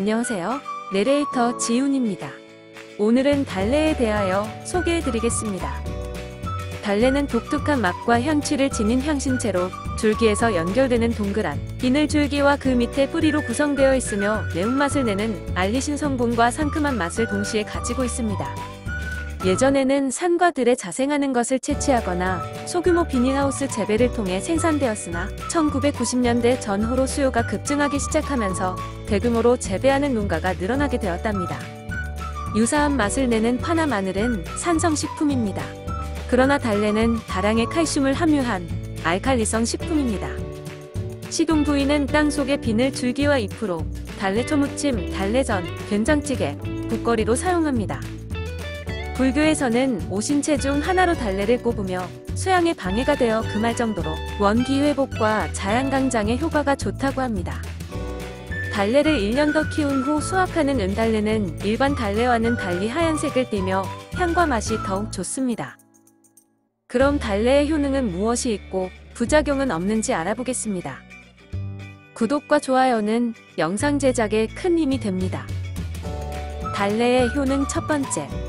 안녕하세요. 내레이터 지훈입니다. 오늘은 달래에 대하여 소개해 드리겠습니다. 달래는 독특한 맛과 향취를 지닌 향신채로 줄기에서 연결되는 동그란 비늘 줄기와 그 밑에 뿌리로 구성되어 있으며 매운맛을 내는 알리신 성분과 상큼한 맛을 동시에 가지고 있습니다. 예전에는 산과 들에 자생하는 것을 채취하거나 소규모 비닐하우스 재배를 통해 생산되었으나 1990년대 전후로 수요가 급증하기 시작하면서 대규모로 재배하는 농가가 늘어나게 되었답니다. 유사한 맛을 내는 파나 마늘은 산성식품입니다. 그러나 달래는 다량의 칼슘을 함유한 알칼리성 식품입니다. 식용 부위는 땅 속의 비늘 줄기와 잎으로 달래초 무침, 달래전, 된장찌개, 국거리로 사용합니다. 불교에서는 오신채 중 하나로 달래를 꼽으며 수양에 방해가 되어 금할 정도로 원기 회복과 자양 강장에 효과가 좋다고 합니다. 달래를 1년 더 키운 후 수확하는 은달래는 일반 달래와는 달리 하얀색을 띠며 향과 맛이 더욱 좋습니다. 그럼 달래의 효능은 무엇이 있고 부작용은 없는지 알아보겠습니다. 구독과 좋아요는 영상 제작에 큰 힘이 됩니다. 달래의 효능 첫 번째.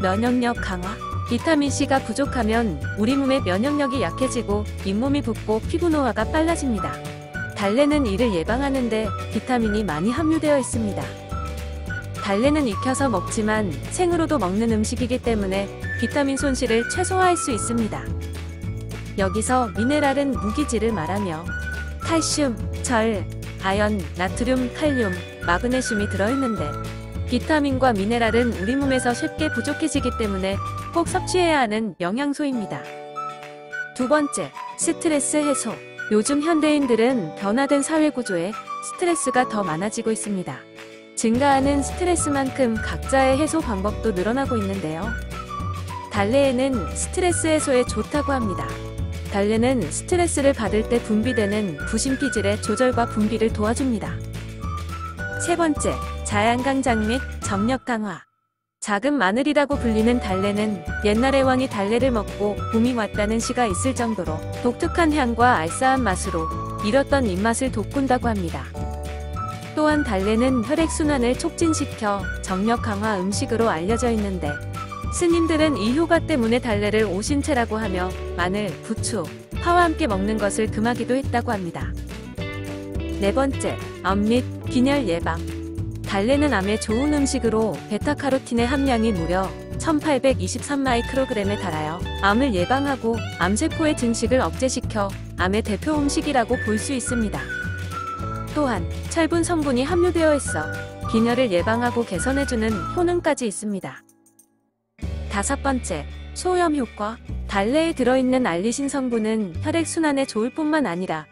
면역력 강화. 비타민C가 부족하면 우리 몸의 면역력이 약해지고 잇몸이 붓고 피부 노화가 빨라집니다. 달래는 이를 예방하는데 비타민이 많이 함유되어 있습니다. 달래는 익혀서 먹지만 생으로도 먹는 음식이기 때문에 비타민 손실을 최소화할 수 있습니다. 여기서 미네랄은 무기질을 말하며 칼슘, 절, 아연, 나트륨, 칼륨, 마그네슘이 들어있는데 비타민과 미네랄은 우리 몸에서 쉽게 부족해지기 때문에 꼭 섭취해야 하는 영양소입니다. 두 번째, 스트레스 해소. 요즘 현대인들은 변화된 사회 구조에 스트레스가 더 많아지고 있습니다. 증가하는 스트레스만큼 각자의 해소 방법도 늘어나고 있는데요. 달래에는 스트레스 해소에 좋다고 합니다. 달래는 스트레스를 받을 때 분비되는 부신피질의 조절과 분비를 도와줍니다. 세 번째, 자양강장 및 점력 강화. 작은 마늘이라고 불리는 달래는 옛날의 왕이 달래를 먹고 봄이 왔다는 시가 있을 정도로 독특한 향과 알싸한 맛으로 잃었던 입맛을 돋군다고 합니다. 또한 달래는 혈액순환을 촉진시켜 정력 강화 음식으로 알려져 있는데 스님들은 이 효과 때문에 달래를 오신채라고 하며 마늘, 부추, 파와 함께 먹는 것을 금하기도 했다고 합니다. 네 번째, 암및 빈혈 예방. 달래는 암에 좋은 음식으로 베타카로틴의 함량이 무려 1823마이크로그램에 달하여 암을 예방하고 암세포의 증식을 억제시켜 암의 대표 음식이라고 볼 수 있습니다. 또한 철분 성분이 함유되어 있어 빈혈을 예방하고 개선해주는 효능까지 있습니다. 다섯 번째, 소염 효과. 달래에 들어있는 알리신 성분은 혈액순환에 좋을 뿐만 아니라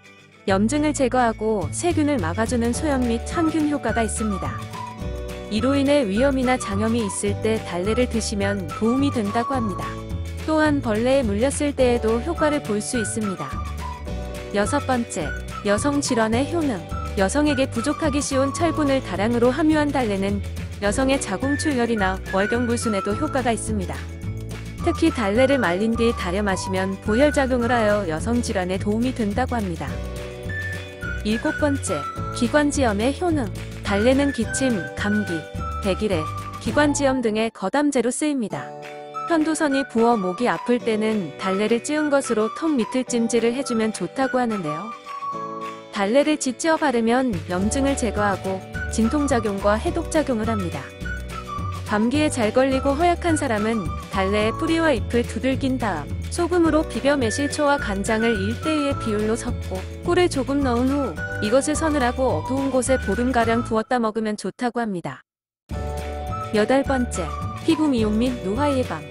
염증을 제거하고 세균을 막아주는 소염 및 항균 효과가 있습니다. 이로 인해 위염이나 장염이 있을 때 달래를 드시면 도움이 된다고 합니다. 또한 벌레에 물렸을 때에도 효과를 볼 수 있습니다. 여섯 번째, 여성 질환의 효능. 여성에게 부족하기 쉬운 철분을 다량으로 함유한 달래는 여성의 자궁출혈이나 월경불순에도 효과가 있습니다. 특히 달래를 말린 뒤 달여 마시면 보혈작용을 하여 여성 질환에 도움이 된다고 합니다. 일곱 번째, 기관지염의 효능. 달래는 기침, 감기, 백일해, 기관지염 등의 거담제로 쓰입니다. 편도선이 부어 목이 아플 때는 달래를 찌운 것으로 턱 밑을 찜질을 해주면 좋다고 하는데요. 달래를 지찌어 바르면 염증을 제거하고 진통작용과 해독작용을 합니다. 감기에 잘 걸리고 허약한 사람은 달래의 뿌리와 잎을 두들긴 다음 소금으로 비벼 매실초와 간장을 1대2의 비율로 섞고 꿀을 조금 넣은 후 이것을 서늘하고 어두운 곳에 보름가량 부었다 먹으면 좋다고 합니다. 여덟 번째, 피부 미용 및 노화 예방.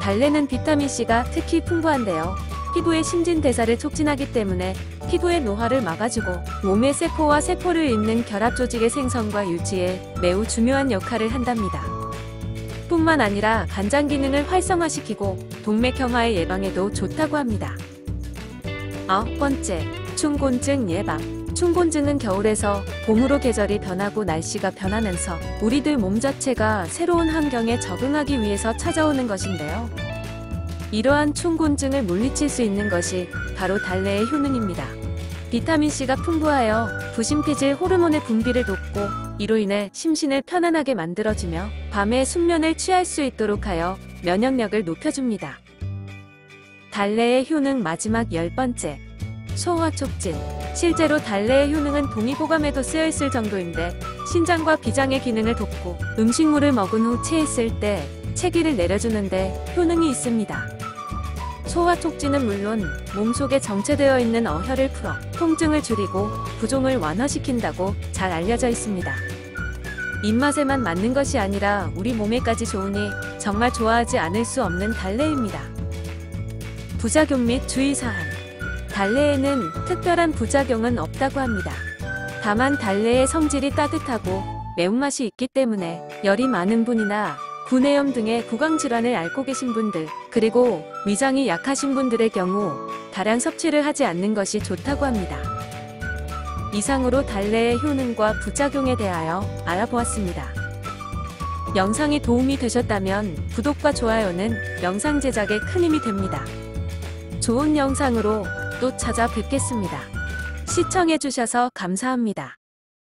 달래는 비타민C가 특히 풍부한데요. 피부의 신진대사를 촉진하기 때문에 피부의 노화를 막아주고 몸의 세포와 세포를 잇는 결합 조직의 생성과 유지에 매우 중요한 역할을 한답니다. 뿐만 아니라 간장 기능을 활성화시키고 동맥 경화의 예방에도 좋다고 합니다. 아홉 번째, 충곤증 예방. 충곤증은 겨울에서 봄으로 계절이 변하고 날씨가 변하면서 우리들 몸 자체가 새로운 환경에 적응하기 위해서 찾아오는 것인데요. 이러한 충곤증을 물리칠 수 있는 것이 바로 달래의 효능입니다. 비타민C가 풍부하여 부신피질 호르몬의 분비를 돕고 이로 인해 심신을 편안하게 만들어주며 밤에 숙면을 취할 수 있도록 하여 면역력을 높여줍니다. 달래의 효능 마지막 열 번째. 소화 촉진. 실제로 달래의 효능은 동의보감에도 쓰여 있을 정도인데 신장과 비장의 기능을 돕고 음식물을 먹은 후 체했을 때 체기를 내려주는데 효능이 있습니다. 소화 촉진은 물론 몸속에 정체되어 있는 어혈을 풀어 통증을 줄이고 부종을 완화시킨다고 잘 알려져 있습니다. 입맛에만 맞는 것이 아니라 우리 몸에까지 좋으니 정말 좋아하지 않을 수 없는 달래입니다. 부작용 및 주의사항. 달래에는 특별한 부작용은 없다고 합니다. 다만 달래의 성질이 따뜻하고 매운맛이 있기 때문에 열이 많은 분이나 구내염 등의 구강질환을 앓고 계신 분들, 그리고 위장이 약하신 분들의 경우 다량 섭취를 하지 않는 것이 좋다고 합니다. 이상으로 달래의 효능과 부작용에 대하여 알아보았습니다. 영상이 도움이 되셨다면 구독과 좋아요는 영상 제작에 큰 힘이 됩니다. 좋은 영상으로 또 찾아뵙겠습니다. 시청해주셔서 감사합니다.